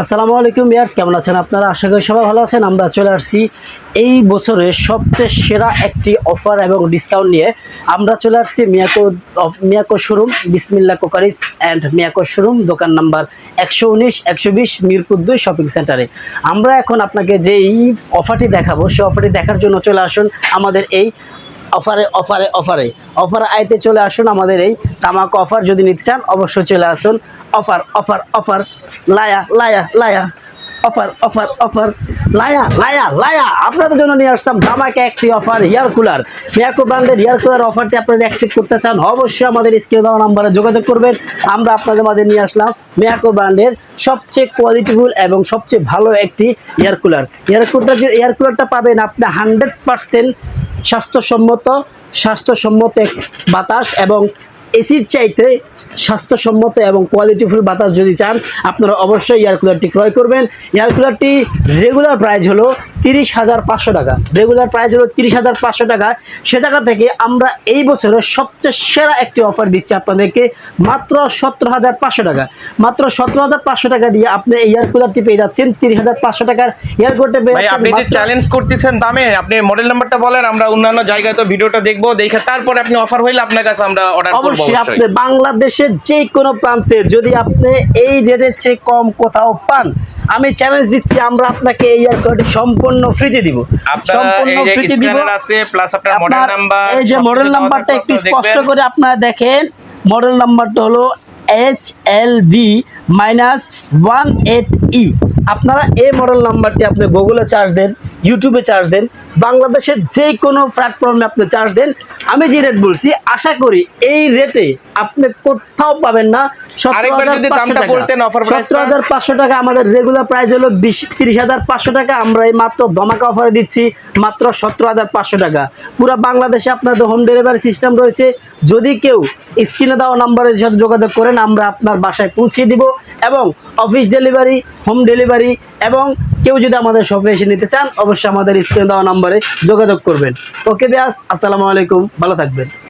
আসসালামু আলাইকুম ইয়ার্স কেমন আছেন আপনারা? আশা করি সবাই ভালো আছেন। আমরা চলে আসছি এই বছরের সবচেয়ে সেরা একটি অফার এবং ডিসকাউন্ট নিয়ে। আমরা চলে আসছি Miyako Miyako showroom Bismillah crockeries and Miyako showroom, দোকান নাম্বার একশো উনিশ, একশো বিশ, মিরপুর দুই শপিং সেন্টারে। আমরা এখন আপনাকে যেই অফারটি দেখাবো, সেই অফারটি দেখার জন্য চলে আসুন আমাদের এই অফারে অফারে অফারে। অফার আইতে চলে আসুন আমাদের এই তামাক অফার। যদি নিতে চান, অবশ্যই চলে আসুন। Offer offer offer. লায়া লায়া Laya. Offer offer offer. Laya লায়া লায়া। আপনাদের জন্য নিয়ে আসলাম ধামাকে একটি অফার হেয়ার কুলার। মিয়াকো ব্র্যান্ডের হেয়ার কুলার অফারটি আপনারা অ্যাকসেপ্ট করতে চান, অবশ্যই আমাদের স্ক্রিনে দেওয়া নাম্বারে যোগাযোগ করবেন। আমরা আপনাদের মাঝে নিয়ে আসলাম মিয়াকো ব্র্যান্ডের সবচেয়ে কোয়ালিটিফুল এবং সবচেয়ে ভালো একটি এয়ার কুলার। এয়ার কুলারটা যে এয়ার কুলারটা পাবেন আপনি হান্ড্রেড পার্সেন্ট স্বাস্থ্যসম্মত স্বাস্থ্যসম্মত বাতাস এবং এসির চাইতে স্বাস্থ্যসম্মত এবং কোয়ালিটিফুল বাতাস যদি চান, আপনারা অবশ্যই এয়ার কুলারটি ক্রয় করবেন। এয়ার কুলারটি রেগুলার প্রাইস হলো তিরিশ হাজার পাঁচশো টাকা। রেগুলার প্রাইস হলো তিরিশ হাজার পাঁচশো টাকা। সে জায়গা থেকে আমরা এই বছরের সবচেয়ে সেরা একটি অফার দিচ্ছি আপনাদেরকে মাত্র সতেরো হাজার পাঁচশো টাকা। মাত্র সতেরো হাজার পাঁচশো টাকা দিয়ে আপনি এয়ার কুলারটি পেয়ে যাচ্ছেন তিরিশ হাজার পাঁচশো টাকার এয়ার কুলারটি পেয়ে আপনি যে চ্যালেঞ্জ করতেছেন দামে আপনি মডেল নাম্বারটা বলেন আমরা অন্যান্য জায়গায় তো ভিডিওটা দেখব দেখে তারপরে আপনি অফার হইলে আপনার কাছে আমরা অর্ডার করব অবশ্যই আপনি বাংলাদেশের যে কোনো প্রান্তে যদি আপনি এই রেটের চেয়ে কম কোথাও পান আমি চ্যালেঞ্জ দিচ্ছি আমরা আপনাকে এই এয়ারকোয়ারটি সম্পূর্ণ ফ্রিতে দিব। সম্পূর্ণ ফ্রিতে দিব। আছে প্লাস আপনার মডেল নাম্বার এই যে মডেল নাম্বারটা একটু স্পষ্ট করে আপনারা দেখেন। মডেল নাম্বারটা হলো H L V minus one eight E. আপনারা এই মডেল নাম্বারটি আপনি গুগলে চার্জ দেন ইউটিউবে চার্জ দেন বাংলাদেশের যে কোনো প্ল্যাটফর্মে আপনি চার্জ দেন। আমি যে রেট বলছি আশা করি এই রেটে আপনি কোথাও পাবেন না। সতেরো হাজার পাঁচশো টাকা। আমাদের রেগুলার প্রাইস হলো বিশ তিরিশ হাজার পাঁচশো টাকা। আমরা এই মাত্র ধমাকা অফারে দিচ্ছি মাত্র সতেরো হাজার পাঁচশো টাকা। পুরো বাংলাদেশে আপনাদের হোম ডেলিভারি সিস্টেম রয়েছে। যদি কেউ স্ক্রিনে দেওয়া নাম্বারের সাথে যোগাযোগ করেন আমরা আপনার বাসায় পৌঁছে দিব। এবং অফিস ডেলিভারি হোম ডেলিভারি এবং কেউ যদি আমাদের শপে এসে নিতে চান, অবশ্যই আমাদের স্ক্রিনে দেওয়া নম্বরে যোগাযোগ করবেন। ওকে ব্যাস আসসালামু আলাইকুম, ভালো থাকবেন।